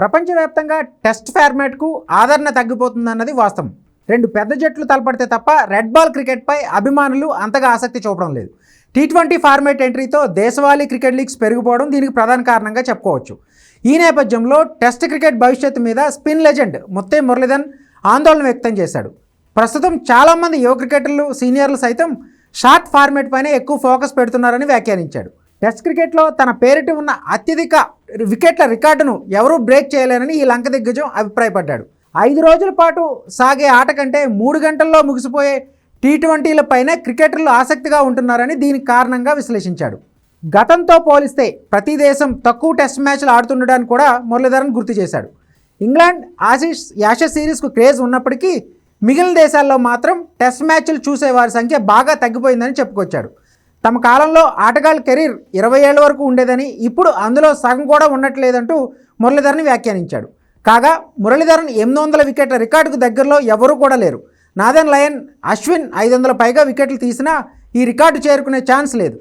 ప్రపంచవ్యాప్తంగా టెస్ట్ ఫార్మాట్కు ఆదరణ తగ్గిపోతుందన్నది వాస్తవం. రెండు పెద్ద జట్లు తలపడితే తప్ప రెడ్ బాల్ క్రికెట్పై అభిమానులు అంతగా ఆసక్తి చూపడం లేదు. టీ ట్వంటీ ఫార్మాట్ ఎంట్రీతో దేశవాళీ క్రికెట్ లీగ్స్ పెరిగిపోవడం దీనికి ప్రధాన కారణంగా చెప్పుకోవచ్చు. ఈ నేపథ్యంలో టెస్ట్ క్రికెట్ భవిష్యత్తు మీద స్పిన్ లెజెండ్ ముత్తే మురళీధన్ ఆందోళన వ్యక్తం చేశాడు. ప్రస్తుతం చాలామంది యువ క్రికెటర్లు సీనియర్లు సైతం షార్ట్ ఫార్మాట్ పైన ఎక్కువ ఫోకస్ పెడుతున్నారని వ్యాఖ్యానించాడు. టెస్ట్ క్రికెట్లో తన పేరిట ఉన్న అత్యధిక వికెట్ల రికార్డును ఎవరూ బ్రేక్ చేయలేనని ఈ లంక దిగ్గజం అభిప్రాయపడ్డాడు. ఐదు రోజుల పాటు సాగే ఆట కంటే మూడు గంటల్లో ముగిసిపోయే టీ ట్వంటీలపైనే క్రికెటర్లు ఆసక్తిగా ఉంటున్నారని దీనికి కారణంగా విశ్లేషించాడు. గతంతో పోలిస్తే ప్రతి దేశం తక్కువ టెస్ట్ మ్యాచ్లు ఆడుతుండడాన్ని కూడా మురళీధరన్ గుర్తు చేశాడు. ఇంగ్లాండ్ ఆసిస్ యాషస్ సిరీస్కు క్రేజ్ ఉన్నప్పటికీ మిగిలిన దేశాల్లో మాత్రం టెస్ట్ మ్యాచ్లు చూసే వారి సంఖ్య బాగా తగ్గిపోయిందని చెప్పుకొచ్చాడు. తమ కాలంలో ఆటగాళ్ళ కెరీర్ ఇరవై ఏళ్ళ వరకు ఉండేదని ఇప్పుడు అందులో సగం కూడా ఉండట్లేదంటూ మురళీధరన్ వ్యాఖ్యానించాడు. కాగా మురళీధరన్ ఎనిమిది వందల వికెట్ల రికార్డుకు దగ్గరలో ఎవరూ కూడా లేరు. నాదన్ లయన్ అశ్విన్ ఐదు వందల పైగా వికెట్లు తీసినా ఈ రికార్డు చేరుకునే ఛాన్స్ లేదు.